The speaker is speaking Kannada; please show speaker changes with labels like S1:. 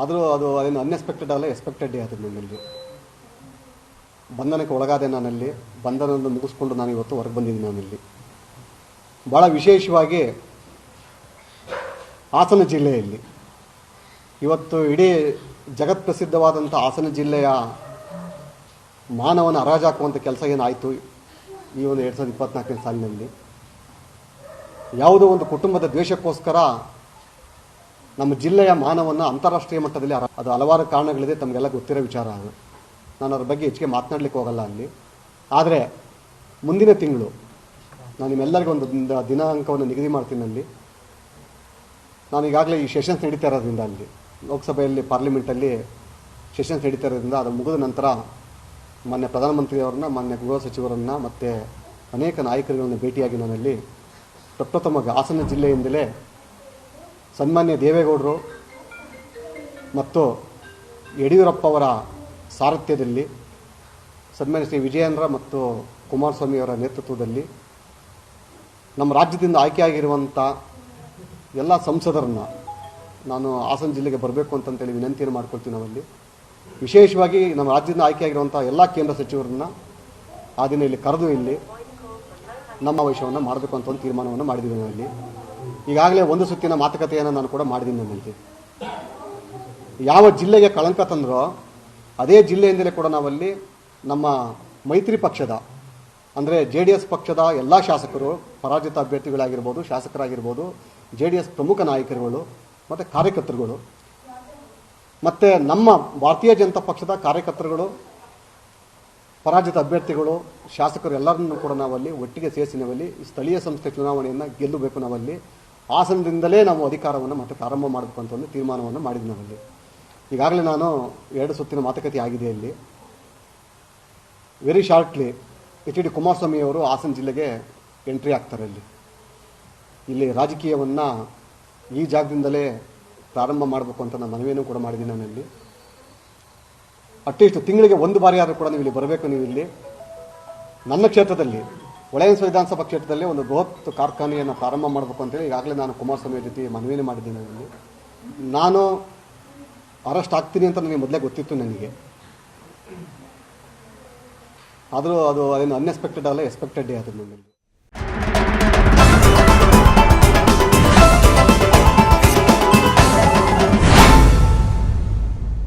S1: ಆದರೂ ಅದು ಅದೇನು ಅನ್ಎಕ್ಸ್ಪೆಕ್ಟೆಡ್ ಅಲ್ಲ ಎಕ್ಸ್ಪೆಕ್ಟೆಡ್ ಅದು ನನ್ನಲ್ಲಿ. ಬಂಧನಕ್ಕೆ ಒಳಗಾದೆ ನಾನಲ್ಲಿ, ಬಂಧನವನ್ನು ಮುಗಿಸ್ಕೊಂಡು ನಾನು ಇವತ್ತು ಹೊರಗೆ ಬಂದಿದ್ದೀನಿ ನಾನಲ್ಲಿ. ಭಾಳ ವಿಶೇಷವಾಗಿ ಹಾಸನ ಜಿಲ್ಲೆಯಲ್ಲಿ. ಇವತ್ತು ಇಡೀ ಜಗತ್ಪ್ರಸಿದ್ಧವಾದಂಥ ಹಾಸನ ಜಿಲ್ಲೆಯ ಮಾನವನ ಹರಾಜಾಕುವಂಥ ಕೆಲಸ ಏನಾಯಿತು ಈ ಒಂದು ಎರಡು ಸಾವಿರದ ಇಪ್ಪತ್ನಾಲ್ಕನೇ ಸಾಲಿನಲ್ಲಿ? ಯಾವುದೋ ಒಂದು ಕುಟುಂಬದ ದ್ವೇಷಕ್ಕೋಸ್ಕರ ನಮ್ಮ ಜಿಲ್ಲೆಯ ಮಾನವನ್ನು ಅಂತಾರಾಷ್ಟ್ರೀಯ ಮಟ್ಟದಲ್ಲಿ ಅದು ಹಲವಾರು ಕಾರಣಗಳಿದೆ, ತಮಗೆಲ್ಲ ಗೊತ್ತಿರೋ ವಿಚಾರ ಅದು. ನಾನು ಅದ್ರ ಬಗ್ಗೆ ಹೆಚ್ಚಿಗೆ ಮಾತನಾಡ್ಲಿಕ್ಕೆ ಹೋಗಲ್ಲ ಅಲ್ಲಿ. ಆದರೆ, ಮುಂದಿನ ತಿಂಗಳು ನಾನು ನಿಮ್ಮೆಲ್ಲರಿಗೂ ಒಂದು ದಿನಾಂಕವನ್ನು ನಿಗದಿ ಮಾಡ್ತೀನಿ ಅಲ್ಲಿ. ನಾನು ಈಗಾಗಲೇ ಈ ಸೆಷನ್ಸ್ ನಡೀತಾ ಇರೋದ್ರಿಂದ ಅಲ್ಲಿ. ಲೋಕಸಭೆಯಲ್ಲಿ, ಪಾರ್ಲಿಮೆಂಟಲ್ಲಿ ಸೆಷನ್ಸ್ ನಡೀತಾ ಇರೋದ್ರಿಂದ ಅದು ಮುಗಿದ ನಂತರ ಮಾನ್ಯ ಪ್ರಧಾನಮಂತ್ರಿಯವರನ್ನ, ಮಾನ್ಯ ಗೃಹ ಸಚಿವರನ್ನು, ಮತ್ತು ಅನೇಕ ನಾಯಕರುಗಳನ್ನು ಭೇಟಿಯಾಗಿ ನಾನಲ್ಲಿ ಪ್ರಪ್ರಥಮ ಹಾಸನ ಜಿಲ್ಲೆಯಿಂದಲೇ ಸನ್ಮಾನ್ಯ ದೇವೇಗೌಡರು ಮತ್ತು ಯಡಿಯೂರಪ್ಪ ಅವರ ಸಾರಥ್ಯದಲ್ಲಿ ಸನ್ಮಾನ್ಯ ಶ್ರೀ ವಿಜಯೇಂದ್ರ ಮತ್ತು ಕುಮಾರಸ್ವಾಮಿಯವರ ನೇತೃತ್ವದಲ್ಲಿ ನಮ್ಮ ರಾಜ್ಯದಿಂದ ಆಯ್ಕೆಯಾಗಿರುವಂಥ ಎಲ್ಲ ಸಂಸದರನ್ನು ನಾನು ಹಾಸನ ಜಿಲ್ಲೆಗೆ ಬರಬೇಕು ಅಂತಂತೇಳಿ ವಿನಂತಿಯನ್ನು ಮಾಡ್ಕೊಳ್ತೀನಿ ನಾವಲ್ಲಿ. ವಿಶೇಷವಾಗಿ ನಮ್ಮ ರಾಜ್ಯದಿಂದ ಆಯ್ಕೆಯಾಗಿರುವಂಥ ಎಲ್ಲ ಕೇಂದ್ರ ಸಚಿವರನ್ನ ಆ ದಿನ ಇಲ್ಲಿ ಕರೆದು ಇಲ್ಲಿ ನಮ್ಮ ವಿಷಯವನ್ನು ಮಾಡಬೇಕು ಅಂತ ಒಂದು ತೀರ್ಮಾನವನ್ನು ಮಾಡಿದ್ದೀವಿ ನಾವಲ್ಲಿ. ಈಗಾಗಲೇ ಒಂದು ಸುತ್ತಿನ ಮಾತುಕತೆಯನ್ನು ನಾನು ಕೂಡ ಮಾಡಿದ್ದೀನಿ ನಮ್ಮಲ್ಲಿ. ಯಾವ ಜಿಲ್ಲೆಗೆ ಕಳಂಕ ತಂದ್ರೋ ಅದೇ ಜಿಲ್ಲೆಯಿಂದಲೇ ಕೂಡ ನಾವಲ್ಲಿ ನಮ್ಮ ಮೈತ್ರಿ ಪಕ್ಷದ, ಅಂದರೆ ಜೆ ಡಿ ಎಸ್ ಪಕ್ಷದ ಎಲ್ಲ ಶಾಸಕರು, ಪರಾಜಿತ ಅಭ್ಯರ್ಥಿಗಳಾಗಿರ್ಬೋದು, ಶಾಸಕರಾಗಿರ್ಬೋದು ಜೆ ಡಿ ಎಸ್ ಪ್ರಮುಖ ನಾಯಕರುಗಳು, ಮತ್ತು ಕಾರ್ಯಕರ್ತರುಗಳು, ಮತ್ತು ನಮ್ಮ ಭಾರತೀಯ ಜನತಾ ಪಕ್ಷದ ಕಾರ್ಯಕರ್ತರುಗಳು, ಪರಾಜಿತ ಅಭ್ಯರ್ಥಿಗಳು, ಶಾಸಕರು ಎಲ್ಲರನ್ನೂ ಕೂಡ ನಾವಲ್ಲಿ ಒಟ್ಟಿಗೆ ಸೇರಿಸಿ ನಾವಲ್ಲಿ ಸ್ಥಳೀಯ ಸಂಸ್ಥೆ ಚುನಾವಣೆಯನ್ನು ಗೆಲ್ಲಬೇಕು ನಾವಲ್ಲಿ ಹಾಸನದಿಂದಲೇ ನಾವು ಅಧಿಕಾರವನ್ನು ಮತ್ತೆ ಪ್ರಾರಂಭ ಮಾಡಬೇಕು ಅಂತ ಒಂದು ತೀರ್ಮಾನವನ್ನು ಮಾಡಿದ್ದು ನಾವಲ್ಲಿ. ಈಗಾಗಲೇ ನಾನು ಎರಡು ಸುತ್ತಿನ ಮಾತುಕತೆ ಆಗಿದೆ ಇಲ್ಲಿ. Very shortly H D Kumaraswamy ಅವರು ಹಾಸನ ಜಿಲ್ಲೆಗೆ ಎಂಟ್ರಿ ಆಗ್ತಾರೆ ಇಲ್ಲಿ. ಇಲ್ಲಿ ರಾಜಕೀಯವನ್ನು ಈ ಜಾಗದಿಂದಲೇ ಪ್ರಾರಂಭ ಮಾಡಬೇಕು ಅಂತ ನಾನು ಮನವಿಯನ್ನು ಕೂಡ ಮಾಡಿದ್ದೀನಿ ನಾನಲ್ಲಿ. ಅಟ್ಲೀಸ್ಟ್ ತಿಂಗಳಿಗೆ ಒಂದು ಬಾರಿ ಆದರೂ ಕೂಡ ನೀವು ಇಲ್ಲಿ ಬರಬೇಕು ನೀವು ಇಲ್ಲಿ. ನನ್ನ ಕ್ಷೇತ್ರದಲ್ಲಿ ಒಳಯನ್ಸ್ ವಿಧಾನಸಭಾ ಕ್ಷೇತ್ರದಲ್ಲಿ ಒಂದು ಬೃಹತ್ ಕಾರ್ಖಾನೆಯನ್ನು ಪ್ರಾರಂಭ ಮಾಡಬೇಕು ಅಂತೇಳಿ ಈಗಾಗಲೇ ನಾನು ಕುಮಾರಸ್ವಾಮಿ ಜೊತೆ ಮನವಿನೇ ಮಾಡಿದ್ದೀನಿ ಅದರಲ್ಲಿ ನಾನು ಅರೆಸ್ಟ್ ಆಗ್ತೀನಿ ಅಂತ ನನಗೆ ಮೊದಲೇ ಗೊತ್ತಿತ್ತು ನನಗೆ. ಆದರೂ ಅದು ಅದೇನು ಅನ್ಎಕ್ಸ್ಪೆಕ್ಟೆಡ್ ಅಲ್ಲ ಎಕ್ಸ್ಪೆಕ್ಟೆಡ್ ಅದು ನನ್ನಲ್ಲಿ.